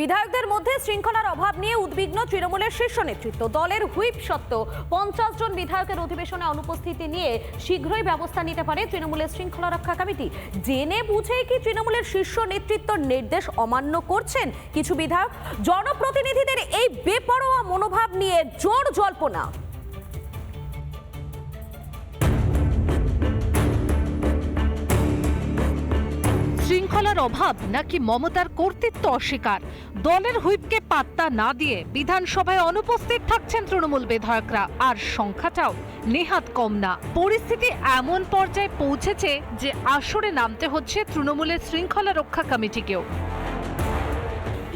বিধায়কদের মধ্যে শৃঙ্খলার অভাব নিয়ে উদ্বিগ্ন তৃণমূলের শীর্ষ নেতৃত্ব। দলের হুইপ সত্ত্বেও পঞ্চাশ জন বিধায়কের অধিবেশনে অনুপস্থিতি নিয়ে শীঘ্রই ব্যবস্থা নিতে পারে তৃণমূলের শৃঙ্খলা রক্ষা কমিটি। জেনে বুঝে কি তৃণমূলের শীর্ষ নেতৃত্ব নির্দেশ অমান্য করছেন কিছু বিধায়ক? জনপ্রতিনিধিদের এই বেপরোয়া মনোভাব নিয়ে জোর জল্পনা। শৃঙ্খলার অভাব নাকি মমতার কর্তৃত্ব অস্বীকার? দলের হুইপকে পাত্তা না দিয়ে বিধানসভায় অনুপস্থিত থাকছেন তৃণমূল বিধায়করা। আর সংখ্যাটাও নেহাত কম না। পরিস্থিতি এমন পর্যায়ে পৌঁছেছে যে আসরে নামতে হচ্ছে তৃণমূলের শৃঙ্খলা রক্ষা কমিটিকেও।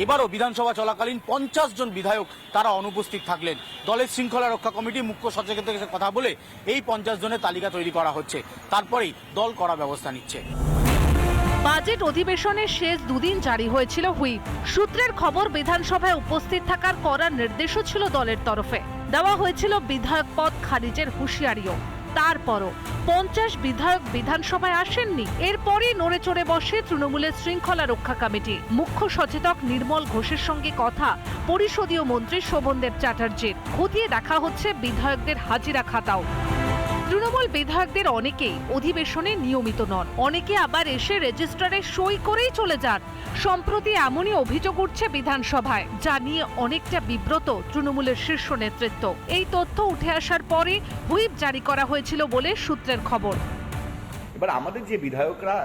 এবারও বিধানসভা চলাকালীন পঞ্চাশ জন বিধায়ক তারা অনুপস্থিত থাকলেন। দলের শৃঙ্খলা রক্ষা কমিটি মুখ্য সচেতকের কথা বলে এই পঞ্চাশ জনের তালিকা তৈরি করা হচ্ছে। তারপরেই দল করা ব্যবস্থা নিচ্ছে। বাজেট অধিবেশনের শেষ দুদিন জারি হয়েছিল হুইপ সূত্রের খবর, বিধানসভায় উপস্থিত থাকার করার নির্দেশও ছিল দলের তরফে। দেওয়া হয়েছিল বিধায়ক পদ খারিজের হুঁশিয়ারিও। তারপরও পঞ্চাশ বিধায়ক বিধানসভায় আসেননি। এরপরই নড়ে চড়ে বসে তৃণমূলের শৃঙ্খলা রক্ষা কমিটি। মুখ্য সচেতক নির্মল ঘোষের সঙ্গে কথা পরিষদীয় মন্ত্রী শোভনদেব চ্যাটার্জির। খতিয়ে দেখা হচ্ছে বিধায়কদের হাজিরা খাতাও। তৃণমূল বিধায়কদের অনেকেই অধিবেশনে নিয়মিত নন। অনেকে আবার এসে রেজিস্ট্রারে সই করেই চলে যান। সম্প্রতি এমনই অভিযোগ উঠছে বিধানসভায়, যা নিয়ে অনেকটা বিব্রত তৃণমূলের শীর্ষ নেতৃত্ব। এই তথ্য উঠে আসার পরে হুইপ জারি করা হয়েছিল বলে সূত্রের খবর। এবার আমাদের যে বিধায়করা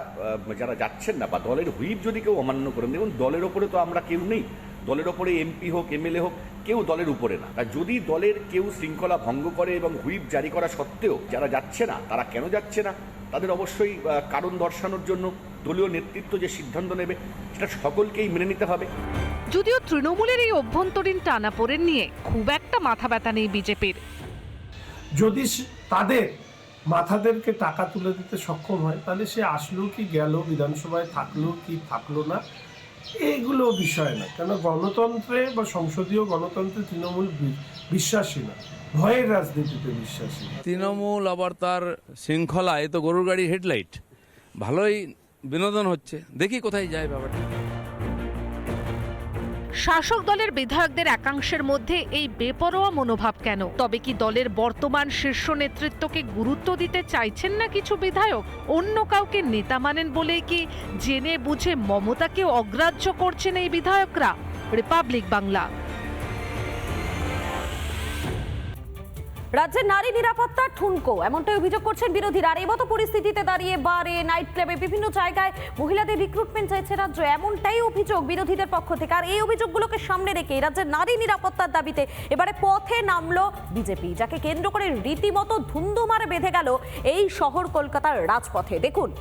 যারা যাচ্ছেন না বা দলের হুইপ যদি কেউ অমান্য করেন, দেখুন দলের ওপরে তো আমরা কেউ নেই। দলের ওপরে এমপি হোক এমএলএ হোক কেউ দলের উপরে না। আর যদি দলের কেউ শৃঙ্খলা ভঙ্গ করে এবং হুইপ জারি করা সত্ত্বেও যারা যাচ্ছে না তারা কেন যাচ্ছে না? তাদের অবশ্যই কারণ দর্শানোর জন্য দলীয় নেতৃত্ব যে সিদ্ধান্ত নেবে সেটা সকলকেই মেনে নিতে হবে। যদিও তৃণমূলের এই অভ্যন্তরীণ টানাপোড়েন নিয়ে খুব একটা মাথা ব্যথা নেই বিজেপির। যদি সে- তাদের মাথাদেরকে টাকা তুলে দিতে সক্ষম হয় তাহলে সে আসলো কি গেল বিধানসভায় থাকল কি থাকল না এইগুলো বিষয় না। কেন গণতন্ত্রে বা সংসদীয় গণতন্ত্রে তৃণমূল বিশ্বাসী না। ভয়ের রাজনীতিতে বিশ্বাসী তৃণমূল আবার তার শৃঙ্খলা, এ তো গরুর গাড়ি হেডলাইট। ভালোই বিনোদন হচ্ছে। দেখি কোথায় যায় ব্যাপারটা। শাসক দলের বিধায়কদের একাংশের মধ্যে এই বেপরোয়া মনোভাব কেন? তবে কি দলের বর্তমান শীর্ষ নেতৃত্বকে গুরুত্ব দিতে চাইছেন না কিছু বিধায়ক? অন্য কাউকে নেতা মানেন বলেই কি জেনে বুঝে মমতাকে অগ্রাহ্য করছেন এই বিধায়করা? রিপাবলিক বাংলা। রাজ্যের নারী নিরাপত্তা ঠুনকো, এমনটাই অভিযোগ করছেন বিরোধীরা আর মতো পরিস্থিতিতে দাঁড়িয়ে বারে নাইট ক্লাবে বিভিন্ন জায়গায় মহিলাদের রিক্রুটমেন্ট চাইছে রাজ্য, এমনটাই অভিযোগ বিরোধীদের পক্ষ থেকে। আর এই অভিযোগগুলোকে সামনে রেখে রাজ্যের নারী নিরাপত্তার দাবিতে এবারে পথে নামলো বিজেপি, যাকে কেন্দ্র করে রীতিমতো ধুন্ধুমারে বেঁধে গেল এই শহর কলকাতার রাজপথে। দেখুন।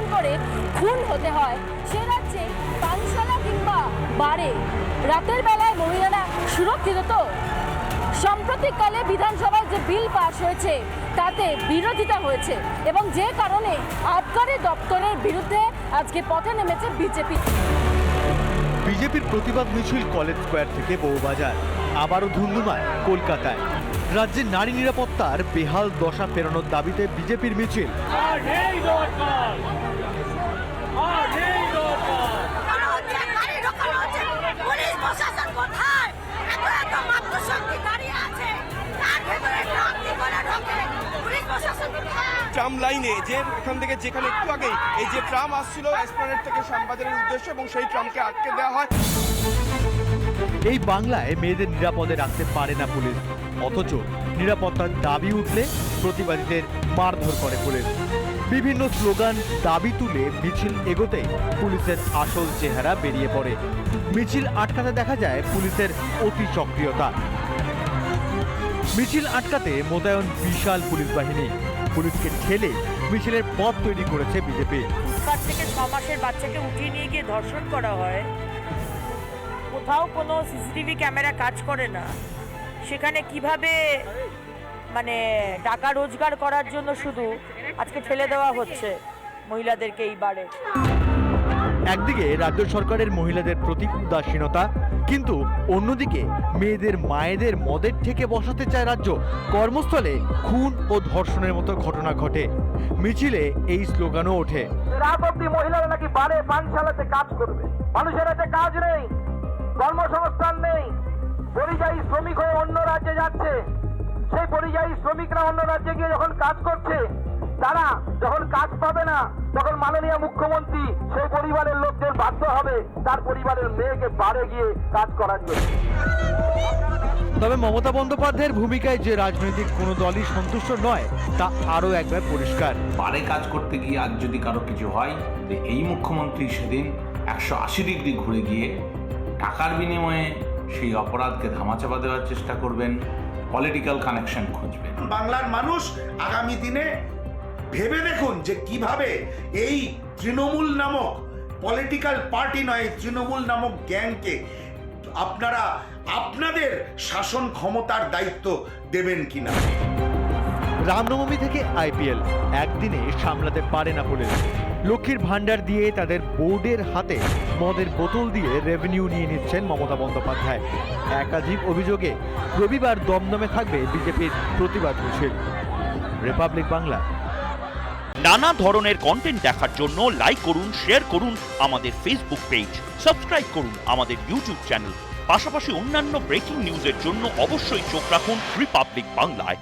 ধর্ষণ করে খুন হতে হয়। সে রাজ্যে পানশালা কিংবা বারে রাতের বেলায় মহিলারা সুরক্ষিত তো? সাম্প্রতিককালে বিধানসভায় যে বিল পাস হয়েছে, তাতে বিরোধিতা হয়েছে এবং যে কারণে আবকারি দপ্তরের বিরুদ্ধে আজকে পথে নেমেছে বিজেপি। বিজেপির প্রতিবাদ মিছিল কলেজ স্কোয়ার থেকে বউবাজার। আবারও ধুন্ধুমায় কলকাতায় রাজ্যের নারী নিরাপত্তার বেহাল দশা ফেরানোর দাবিতে বিজেপির মিছিল? ট্রাম লাইনে, যে এখান থেকে যেখানে একটু আগেই এই যে ট্রাম আসছিল এসপ্লানেড থেকে শ্যামবাজারের উদ্দেশ্যে, এবং সেই ট্রামকে আটকে দেওয়া হয় এই বাংলায় মেয়েদের নিরাপদে রাখতে পারে না পুলিশ। অথচ নিরাপত্তার দাবি উঠলে প্রতিবাদীদের মারধর করে পুলিশ। বিভিন্ন স্লোগান, দাবি তুলে মিছিল এগোতেই পুলিশের আসল চেহারা বেরিয়ে পড়ে। মিছিল আটকাতে দেখা যায় পুলিশের অতি সক্রিয়তা। মিছিল আটকাতে মোতায়েন বিশাল পুলিশ বাহিনী। পুলিশকে ঠেলে মিছিলের পথ তৈরি করেছে বিজেপি। ছ মাসের বাচ্চাকে উঠিয়ে নিয়ে গিয়ে ধর্ষণ করা হয়। কোথাও কোনো সিসিটিভি ক্যামেরা কাজ করে না। সেখানে কীভাবে মানে টাকা রোজগার করার জন্য শুধু আজকে ঠেলে দেওয়া হচ্ছে মহিলাদেরকে এই বারে একদিকে রাজ্য সরকারের মহিলাদের প্রতি উদাসীনতা কিন্তু অন্যদিকে মেয়েদের মায়েদের মদের থেকে বসাতে চায় রাজ্য। কর্মস্থলে খুন ও ধর্ষণের মতো ঘটনা ঘটে। মিছিলে এই স্লোগানও ওঠে। রাত অব্দি মহিলারা নাকি বারে পানশালাতে কাজ করবে। মানুষের কাজ নেই। কর্মসংস্থান নেই। পরিযায়ী শ্রমিক হয়ে অন্য রাজ্যে যাচ্ছে। সেই পরিযায়ী শ্রমিকরা অন্য রাজ্যে গিয়ে যখন কাজ করছে তারা যখন কাজ পাবে না তখন মাননীয় মুখ্যমন্ত্রী সেই পরিবারের লোকদের বাধ্য হবে তার পরিবারের মেয়েকে বাড়ে গিয়ে কাজ করার জন্য। তবে মমতা বন্দ্যোপাধ্যায়ের ভূমিকায় যে রাজনৈতিক কোনো দলই সন্তুষ্ট নয় তা আরও একবার পরিষ্কার। পারে কাজ করতে গিয়ে আজ যদি কারও কিছু হয় এই মুখ্যমন্ত্রী সেদিন একশো আশি ডিগ্রি ঘুরে গিয়ে টাকার বিনিময়ে সেই অপরাধকে ধামাচাপা দেওয়ার চেষ্টা করবেন পলিটিক্যাল কানেকশন খুঁজবেন। বাংলার মানুষ আগামী দিনে ভেবে দেখুন যে কীভাবে এই তৃণমূল নামক পলিটিক্যাল পার্টি নয় এই তৃণমূল নামক গ্যাংকে আপনারা আপনাদের শাসন ক্ষমতার দায়িত্ব দেবেন কিনা। রামনবমী থেকে আইপিএল একদিনে সামলাতে পারে না পুলিশ। লক্ষ্মীর ভাণ্ডার দিয়ে তাদের বোর্ডের হাতে মদের বোতল দিয়ে রেভিনিউ নিয়ে নিচ্ছেন মমতা বন্দ্যোপাধ্যায়। একাধিক অভিযোগে রবিবার দমদমে থাকবে বিজেপির প্রতিবাদ মিছিল। রিপাবলিক বাংলা নানা ধরনের কন্টেন্ট দেখার জন্য লাইক করুন শেয়ার করুন আমাদের ফেসবুক পেজ সাবস্ক্রাইব করুন আমাদের ইউটিউব চ্যানেল পাশাপাশি অন্যান্য ব্রেকিং নিউজের জন্য অবশ্যই চোখ রাখুন রিপাবলিক বাংলায়